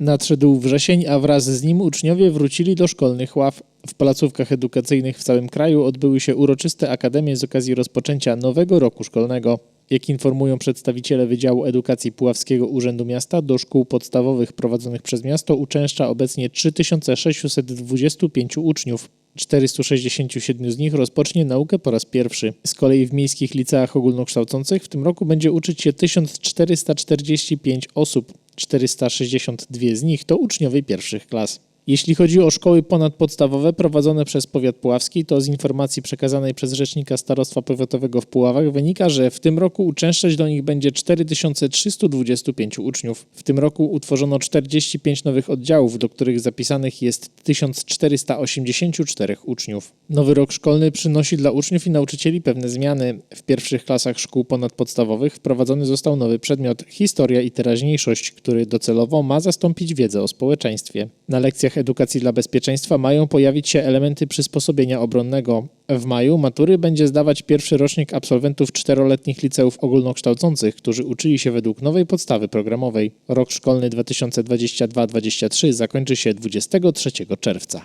Nadszedł wrzesień, a wraz z nim uczniowie wrócili do szkolnych ław. W placówkach edukacyjnych w całym kraju odbyły się uroczyste akademie z okazji rozpoczęcia nowego roku szkolnego. Jak informują przedstawiciele Wydziału Edukacji Puławskiego Urzędu Miasta, do szkół podstawowych prowadzonych przez miasto uczęszcza obecnie 3625 uczniów. 467 z nich rozpocznie naukę po raz pierwszy. Z kolei w miejskich liceach ogólnokształcących w tym roku będzie uczyć się 1445 osób. 462 z nich to uczniowie pierwszych klas. Jeśli chodzi o szkoły ponadpodstawowe prowadzone przez powiat puławski, to z informacji przekazanej przez rzecznika Starostwa Powiatowego w Puławach wynika, że w tym roku uczęszczać do nich będzie 4325 uczniów. W tym roku utworzono 45 nowych oddziałów, do których zapisanych jest 1484 uczniów. Nowy rok szkolny przynosi dla uczniów i nauczycieli pewne zmiany. W pierwszych klasach szkół ponadpodstawowych wprowadzony został nowy przedmiot historia i teraźniejszość, który docelowo ma zastąpić wiedzę o społeczeństwie. Na lekcjach edukacji dla bezpieczeństwa mają pojawić się elementy przysposobienia obronnego. W maju matury będzie zdawać pierwszy rocznik absolwentów czteroletnich liceów ogólnokształcących, którzy uczyli się według nowej podstawy programowej. Rok szkolny 2022-2023 zakończy się 23 czerwca.